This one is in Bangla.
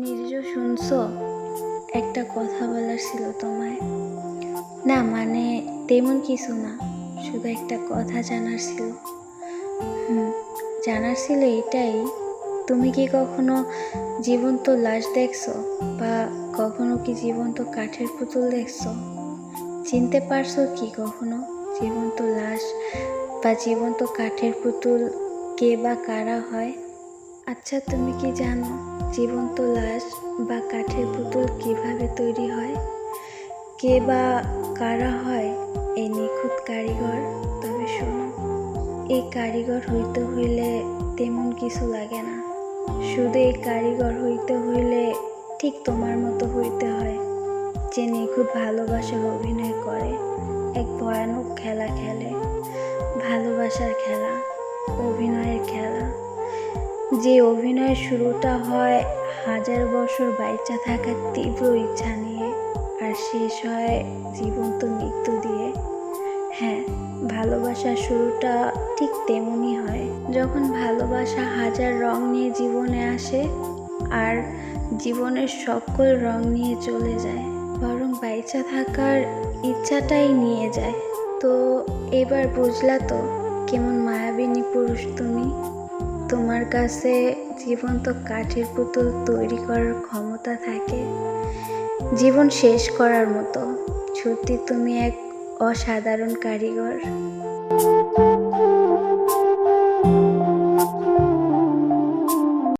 নীরজ শুনছো? একটা কথা বলার ছিল তোমায়। না মানে তেমন কিছু না, শুধু একটা কথা জানার ছিল। হুম, জানার ছিল এটাই, তুমি কি কখনো জীবন্ত লাশ দেখছ বা কখনো কি জীবন্ত কাঠের পুতুল দেখছ? চিনতে পারছ কি কখনো জীবন্ত লাশ বা জীবন্ত কাঠের পুতুল কে বা কারা হয়? আচ্ছা তুমি কি জানো? জীবন্ত লাশ বা কাঠের পুতুল কীভাবে তৈরি হয়? কে বা কারা হয় এই নিখুঁত কারিগর? তবে শোনো এই কারিগর হইতে হইলে তেমন কিছু লাগে না। শুধু এই কারিগর হইতে হইলে ঠিক তোমার মতো হইতে হয়, যে নিখুঁত ভালোবাসার অভিনয় করে। এক ভয়ানক খেলা খেলে, ভালোবাসার খেলা, অভিনয়ের খেলা। যে অভিনয়ের শুরুটা হয়, হাজার বছর বাইচা থাকার তীব্র ইচ্ছা নিয়ে আর শেষ হয় জীবন্ত মৃত্যু দিয়ে। হ্যাঁ ভালোবাসার শুরুটা ঠিক তেমনই হয়। যখন ভালোবাসা হাজার রং নিয়ে জীবনে আসে আর জীবনের সকল রং নিয়ে চলে যায়, বরং বাইচা থাকার ইচ্ছাটাই নিয়ে যায়। তো এবার বুঝলা তো, কেমন মায়াবিনী পুরুষ তুমি? তোমার কাছে জীবন্ত কাঠের পুতুল তৈরি করার ক্ষমতা থাকে? জীবন শেষ করার মতো। সত্যি তুমি এক অসাধারণ কারিগর।